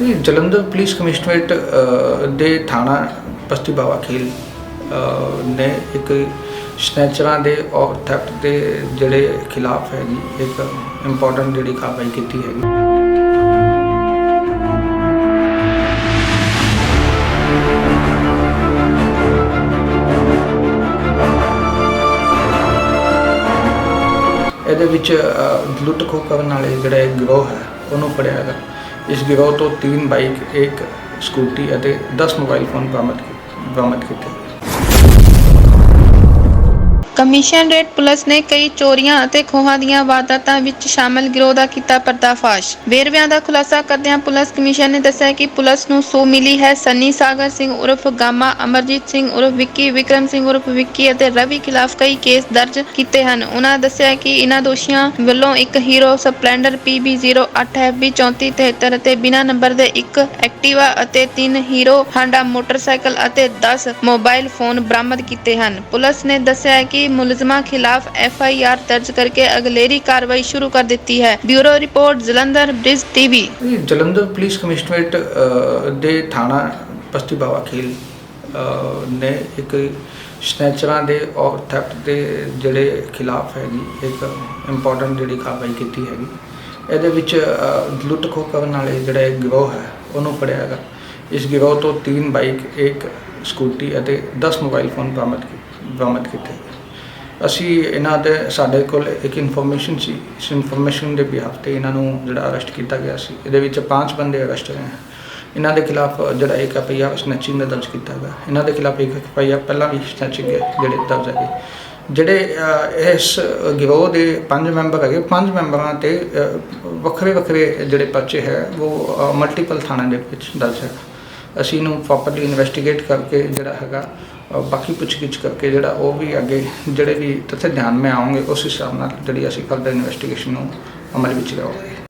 ਇਹ Jalandhar police commissionerate ਦੇ ਥਾਣਾ ਬਸਤੀ ਬਾਵਾ ਖੇਲ ਨੇ ਇੱਕ ਸਨੈਚਰਾਂ ਦੇ ਔਰ ਥੈਫਟ ਦੇ ਜਿਹੜੇ ਖਿਲਾਫ ਹੈਗੀ, ਇੱਕ ਇੰਪੋਰਟੈਂਟ ਜਿਹੜੀ ਕਾਰਵਾਈ ਕੀਤੀ ਹੈਗੀ। ਇਹਦੇ ਵਿੱਚ ਲੁੱਟ ਖੋਹ ਕਰਨ ਵਾਲੇ ਜਿਹੜਾ ਇੱਕ ਗਿਰੋਹ ਹੈ, ਉਹਨੂੰ ਫੜਿਆ ਹੈਗਾ ਇਸ ਗਿਰੋਹ ਤੋਂ ਤਿੰਨ ਬਾਈਕ ਇੱਕ ਸਕੂਟੀ ਅਤੇ 10 ਮੋਬਾਈਲ ਫੋਨ ਬਰਾਮਦ ਕੀ- ਬਰਾਮਦ ਕੀਤੇ। ਕਮਿਸ਼ਨਰੇਟ ਪੁਲਿਸ ਨੇ ਕਈ ਚੋਰੀਆਂ ਅਤੇ ਖੋਹਾਂ ਦੀਆਂ ਵਾਰਦਾਤਾਂ ਵਿੱਚ ਸ਼ਾਮਲ ਗਿਰੋਹ ਦਾ ਕੀਤਾ ਪਰਦਾਫਾਸ਼। ਵੇਰਵਿਆਂ ਦਾ ਖੁਲਾਸਾ ਕਰਦਿਆਂ ਪੁਲਿਸ ਕਮਿਸ਼ਨ ਨੇ ਦੱਸਿਆ ਕਿ ਪੁਲਿਸ ਨੂੰ ਸੂ ਮਿਲੀ ਹੈ ਸੰਨੀ ਸਾਗਰ ਸਿੰਘ ਉਰਫ ਗਾਮਾ, ਅਮਰਜੀਤ ਸਿੰਘ ਉਰਫ ਵਿੱਕੀ, ਵਿਕਰਮ ਸਿੰਘ ਉਰਫ ਵਿੱਕੀ ਅਤੇ ਰਵੀ ਖਿਲਾਫ ਕਈ ਕੇਸ ਦਰਜ ਕੀਤੇ ਹਨ। ਉਹਨਾਂ ਦੱਸਿਆ ਕਿ ਇਹਨਾਂ ਦੋਸ਼ੀਆਂ ਵੱਲੋਂ ਇੱਕ ਹੀਰੋ ਸਪਲੈਂਡਰ PB08FB 3473 ਅਤੇ ਬਿਨਾਂ ਨੰਬਰ ਦੇ ਇੱਕ ਐਕਟਿਵਾ ਅਤੇ ਤਿੰਨ ਹੀਰੋ ਹਾਂਡਾ ਮੋਟਰਸਾਈਕਲ ਅਤੇ 10 ਮੋਬਾਈਲ ਫੋਨ ਬਰਾਮਦ ਕੀਤੇ ਹਨ। ਪੁਲਿਸ ਨੇ ਦੱਸਿਆ ਕਿ ਮੁਲਜ਼ਮਾਂ ਖਿਲਾਫ ਐਫਆਈਆਰ ਦਰਜ ਕਰਕੇ ਅਗਲੇਰੀ ਕਾਰਵਾਈ ਸ਼ੁਰੂ ਕਰ ਦਿੱਤੀ ਹੈ। Bureau report, Jalandhar, Brij TV. Jalandhar police commissionerate ਦੇ ਥਾਣਾ ਬਸਤੀ ਬਾਵਾ ਖੇਲ ਨੇ ਇੱਕ ਸਨੈਚਰਾਂ ਦੇ ਔਰ ਥੈਫਟ ਦੇ ਜਿਹੜੇ ਖਿਲਾਫ ਹੈਗੀ, ਇੱਕ ਇੰਪੋਰਟੈਂਟ ਜਿਹੜੀ ਕਾਰਵਾਈ ਕੀਤੀ ਹੈਗੀ। ਇਹਦੇ ਵਿੱਚ ਲੁੱਟ ਖੋਹ ਕਰਨ ਵਾਲੇ ਜਿਹੜਾ ਗਿਰੋਹ ਹੈ, ਉਹਨੂੰ ਫੜਿਆ ਹੈਗਾ। ਇਸ ਗਿਰੋਹ ਤੋਂ ਤਿੰਨ ਬਾਈਕ ਇੱਕ ਸਕੂਟੀ ਅਤੇ 10 ਮੋਬਾਈਲ ਫੋਨ ਬਰਾਮਦ ਬਰਾਮਦ ਕੀਤੇ ਅਸੀਂ ਇਹਨਾਂ ਦੇ, ਸਾਡੇ ਕੋਲ ਇੱਕ ਇਨਫੋਰਮੇਸ਼ਨ ਸੀ, ਇਸ ਇਨਫੋਰਮੇਸ਼ਨ ਦੇ ਬਿਹਾਫ ਤੇ ਇਹਨਾਂ ਨੂੰ ਜਿਹੜਾ ਅਰੈਸਟ ਕੀਤਾ ਗਿਆ ਸੀ। ਇਹਦੇ ਵਿੱਚ ਪੰਜ ਬੰਦੇ ਅਰੈਸਟ ਹੋਏ ਹਨ। ਇਹਨਾਂ ਦੇ ਖਿਲਾਫ ਜਿਹੜਾ ਇੱਕ ਐਫਆਈਆਰ ਸਨੈਚਿੰਗ ਦਾ ਦਰਜ ਕੀਤਾ ਗਿਆ। ਇਹਨਾਂ ਦੇ ਖਿਲਾਫ ਇੱਕ ਐਫਆਈਆਰ ਪਹਿਲਾਂ ਵੀ ਸਨੈਚਿੰਗ ਜਿਹੜੇ ਦਰਜ ਹੈਗੇ। ਜਿਹੜੇ ਇਸ ਗਿਰੋਹ ਦੇ ਪੰਜ ਮੈਂਬਰ ਹੈਗੇ, ਪੰਜ ਮੈਂਬਰਾਂ ਤੇ ਵੱਖਰੇ ਵੱਖਰੇ ਜਿਹੜੇ ਪਰਚੇ ਹੈ, ਉਹ ਮਲਟੀਪਲ ਥਾਣਿਆਂ ਦੇ ਵਿੱਚ ਦਰਜ ਹੈ। ਅਸੀਂ ਇਹਨੂੰ ਪ੍ਰੋਪਰਲੀ ਇਨਵੈਸਟੀਗੇਟ ਕਰਕੇ ਜਿਹੜਾ ਹੈਗਾ ਬਾਕੀ ਪੁੱਛਗਿੱਛ ਕਰਕੇ ਜਿਹੜਾ ਉਹ ਵੀ ਅੱਗੇ ਜਿਹੜੇ ਵੀ ਤੱਥੇ ਧਿਆਨ ਮੇ ਆਉਣਗੇ ਉਸ ਹਿਸਾਬ ਨਾਲ ਜਿਹੜੀ ਅਸੀਂ ਫਰਦਰ ਇਨਵੈਸਟੀਗੇਸ਼ਨ ਨੂੰ ਅਮਲ ਵਿੱਚ ਲਿਆਵਾਂਗੇ।